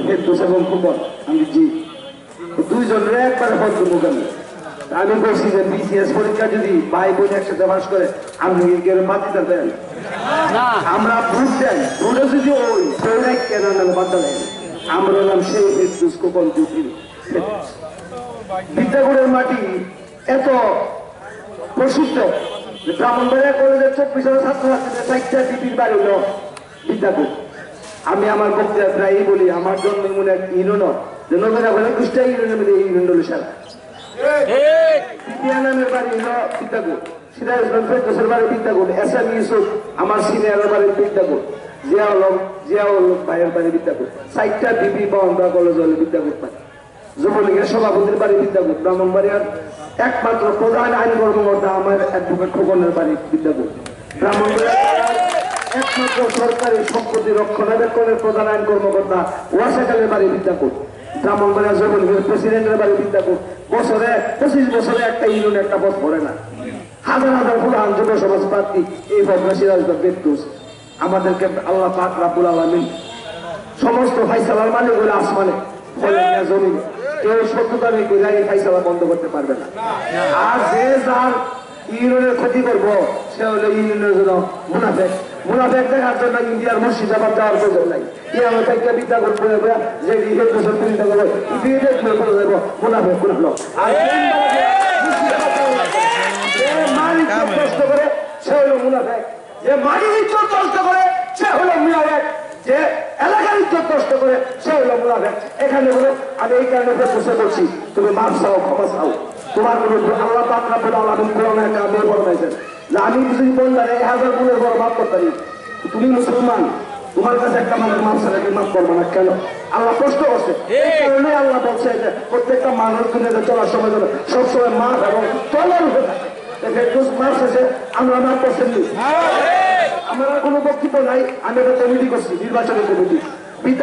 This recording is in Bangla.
ফেরদোস এবং ফুকন আমি জি। দুইজনের একবারে পদ্মমুখামী আমি বলছি যে বিসিএস পরীক্ষা যদি ভাই বোন একসাথে বাস করে আপনি বাতিতে দেন আমরা ভোট দেন ভোটে যদি ওই কেন নামে বাচ্চা দেন আমরা নাম সেই ফেরদোস বিদ্যাগুড়ের মাটি এত প্রসিদ্ধ ব্রাহ্মণবাড়িয়া কলেজের চব্বিশ হাজার ছাত্রছাত্রীদের চারটা ডিপির বাড়ি হলো বিদ্যাগুড়। আমি আমার বক্তৃতা প্রায়ই বলি আমার জন্ম মনে এক ইউনিয়ন? যে নবীরা বলে কুষ্টা ইউনিয়নের মধ্যে এই ইউনিয়ন হলো সারা। নামের বাড়ি হলো বিদ্যাগুড় সিরাজ ইসলাম ফেরদোসের বাড়ি বিদ্যাগুড় এস এম ইউসুফ আমার সিনিয়রের বাড়ি বিদ্যাগুড় জিয়াউল হক জিয়াউল ভাইয়ের বাড়ি বিদ্যাগুড় চারটা ডিপি পাওয়ান কলেজ হলো বিদ্যাগুড় পায় যুবলীগের সভাপতির বাড়ি বিদ্যাপুর ব্রাহ্মণবাড়িয়ার একমাত্র প্রধান আইন কর্মকর্তা আমার অ্যাডভোকেট খোকনের বাড়ি বিদ্যাপুর ব্রাহ্মণবাড়িয়ার একমাত্র সরকারি সম্পত্তি রক্ষণাবেক্ষণের প্রধান আইন কর্মকর্তা বাড়ি বিদ্যাপুর, ব্রাহ্মণবাড়িয়া প্রেসিডেন্টের বাড়ি বিদ্যাপুর। বছরে, পঁচিশ বছরে একটা ইউনিয়ন একটা পথ পড়ে না। হাজার হাজার যুব সমাজ প্রার্থী এই আমাদেরকে আল্লাহ পাক রাবুল আলমিন সমস্ত ফাইসালার মালিক হলে আসমানে জমিনে। কেউ সত্যতা নেই ফাইসালা বন্ধ করতে পারবে না। আর যে যার ইউনিয়নের ক্ষতি করব সে হলো ইউনিয়নের জন্য মুনাফেক। মুনাফেক দেখার জন্য ইন্ডিয়ার মুর্শিদাবাদ যাওয়ার প্রয়োজন নাই। ইয়ামে থেকে বিদ্যা করে বলে বলে যে ইহের বছর করব ইতিহাস করে করে দেবো মুনাফেক আর যে মালিক কষ্ট করে সে হলো মুনাফেক। যে মালিক ইজ্জত নষ্ট করে সে হলো মুনাফেক যে এলাকার ইজ্জত নষ্ট করে সে হলো মুনাফেক। এখানে বলে আমি এই কারণে বসে করছি তুমি মাফ চাও ক্ষমা চাও। তোমার কোনো আল্লাহ পাক রাব্বুল আলামিন কোরআনে একটা মেয়ে বলতেছেন যে আমি যদি বললাম এই হাজার গুণের বড় মাফ করতে পারি। তুমি মুসলমান তোমার কাছে একটা মানুষ মাফ ছাড়া মাফ করবে না কেন? আল্লাহ প্রশ্ন করছে। এই কারণে আল্লাহ বলছে যে প্রত্যেকটা মানুষ দুনিয়াতে চলার সময় যেন সবসময় মাফ এবং তলার উঠে থাকে। মাফ শেষে আমরা মাফ করছেন নি। আমার কোনো বক্তব্য নাই আমি একটা কমিটি করছি নির্বাচনী কমিটি।